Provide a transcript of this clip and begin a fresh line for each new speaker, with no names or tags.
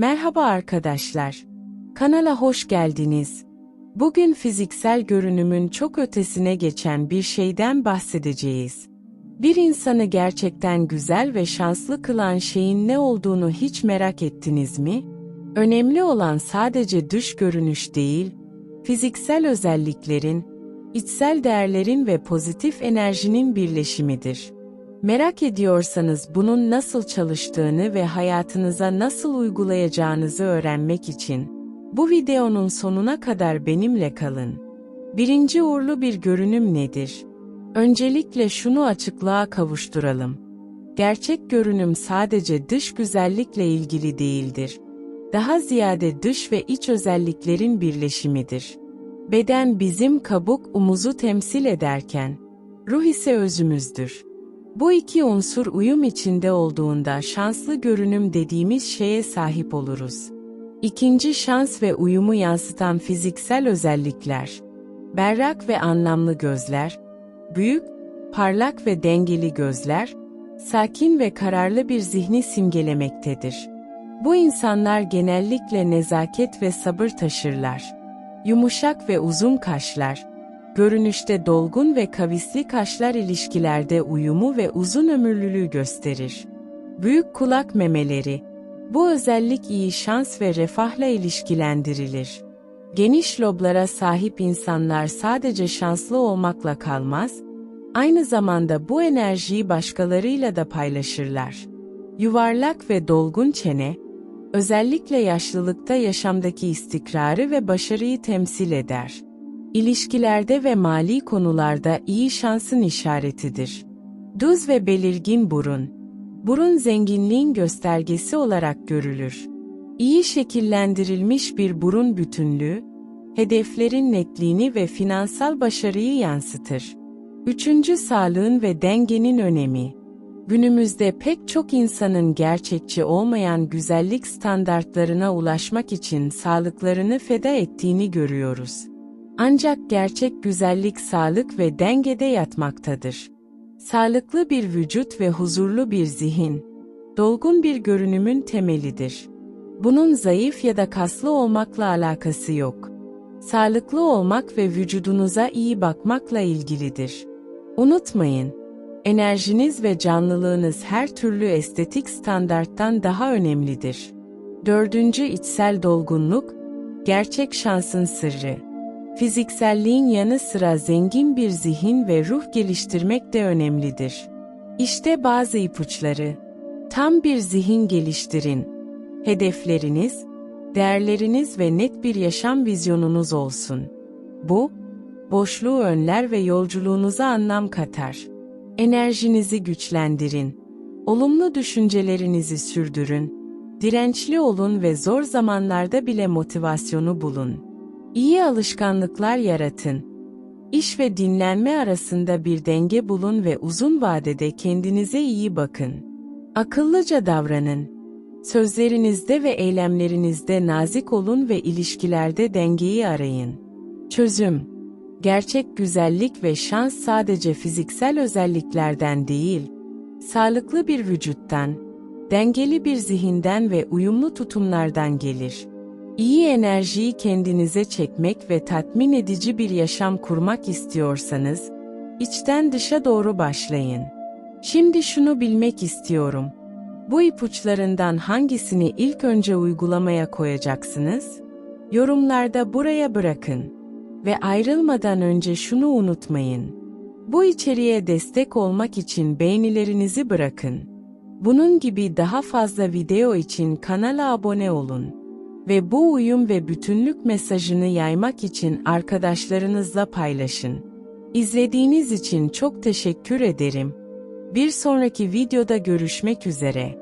Merhaba arkadaşlar. Kanala hoş geldiniz. Bugün fiziksel görünümün çok ötesine geçen bir şeyden bahsedeceğiz. Bir insanı gerçekten güzel ve şanslı kılan şeyin ne olduğunu hiç merak ettiniz mi? Önemli olan sadece dış görünüş değil, fiziksel özelliklerin, içsel değerlerin ve pozitif enerjinin birleşimidir. Merak ediyorsanız bunun nasıl çalıştığını ve hayatınıza nasıl uygulayacağınızı öğrenmek için bu videonun sonuna kadar benimle kalın. Birinci uğurlu bir görünüm nedir? Öncelikle şunu açıklığa kavuşturalım. Gerçek görünüm sadece dış güzellikle ilgili değildir. Daha ziyade dış ve iç özelliklerin birleşimidir. Beden bizim kabuk umuzu temsil ederken, ruh ise özümüzdür. Bu iki unsur uyum içinde olduğunda şanslı görünüm dediğimiz şeye sahip oluruz. İkinci şans ve uyumu yansıtan fiziksel özellikler. Berrak ve anlamlı gözler, büyük, parlak ve dengeli gözler, sakin ve kararlı bir zihni simgelemektedir. Bu insanlar genellikle nezaket ve sabır taşırlar. Yumuşak ve uzun kaşlar, görünüşte dolgun ve kavisli kaşlar ilişkilerde uyumu ve uzun ömürlülüğü gösterir. Büyük kulak memeleri, bu özellik iyi şans ve refahla ilişkilendirilir. Geniş loblara sahip insanlar sadece şanslı olmakla kalmaz, aynı zamanda bu enerjiyi başkalarıyla da paylaşırlar. Yuvarlak ve dolgun çene, özellikle yaşlılıkta yaşamdaki istikrarı ve başarıyı temsil eder. İlişkilerde ve mali konularda iyi şansın işaretidir. Düz ve belirgin burun. Burun zenginliğin göstergesi olarak görülür. İyi şekillendirilmiş bir burun bütünlüğü, hedeflerin netliğini ve finansal başarıyı yansıtır. Üçüncü sağlığın ve dengenin önemi. Günümüzde pek çok insanın gerçekçi olmayan güzellik standartlarına ulaşmak için sağlıklarını feda ettiğini görüyoruz. Ancak gerçek güzellik sağlık ve dengede yatmaktadır. Sağlıklı bir vücut ve huzurlu bir zihin, dolgun bir görünümün temelidir. Bunun zayıf ya da kaslı olmakla alakası yok. Sağlıklı olmak ve vücudunuza iyi bakmakla ilgilidir. Unutmayın, enerjiniz ve canlılığınız her türlü estetik standarttan daha önemlidir. Dördüncü içsel dolgunluk, gerçek şansın sırrı. Fizikselliğin yanı sıra zengin bir zihin ve ruh geliştirmek de önemlidir. İşte bazı ipuçları. Tam bir zihin geliştirin. Hedefleriniz, değerleriniz ve net bir yaşam vizyonunuz olsun. Bu, boşluğu önler ve yolculuğunuza anlam katar. Enerjinizi güçlendirin. Olumlu düşüncelerinizi sürdürün. Dirençli olun ve zor zamanlarda bile motivasyonu bulun. İyi alışkanlıklar yaratın. İş ve dinlenme arasında bir denge bulun ve uzun vadede kendinize iyi bakın. Akıllıca davranın. Sözlerinizde ve eylemlerinizde nazik olun ve ilişkilerde dengeyi arayın. Çözüm Gerçek güzellik ve şans sadece fiziksel özelliklerden değil, sağlıklı bir vücuttan, dengeli bir zihinden ve uyumlu tutumlardan gelir. İyi enerjiyi kendinize çekmek ve tatmin edici bir yaşam kurmak istiyorsanız, içten dışa doğru başlayın. Şimdi şunu bilmek istiyorum. Bu ipuçlarından hangisini ilk önce uygulamaya koyacaksınız? Yorumlarda buraya bırakın. Ve ayrılmadan önce şunu unutmayın. Bu içeriğe destek olmak için beğenilerinizi bırakın. Bunun gibi daha fazla video için kanala abone olun ve bu uyum ve bütünlük mesajını yaymak için arkadaşlarınızla paylaşın. İzlediğiniz için çok teşekkür ederim. Bir sonraki videoda görüşmek üzere.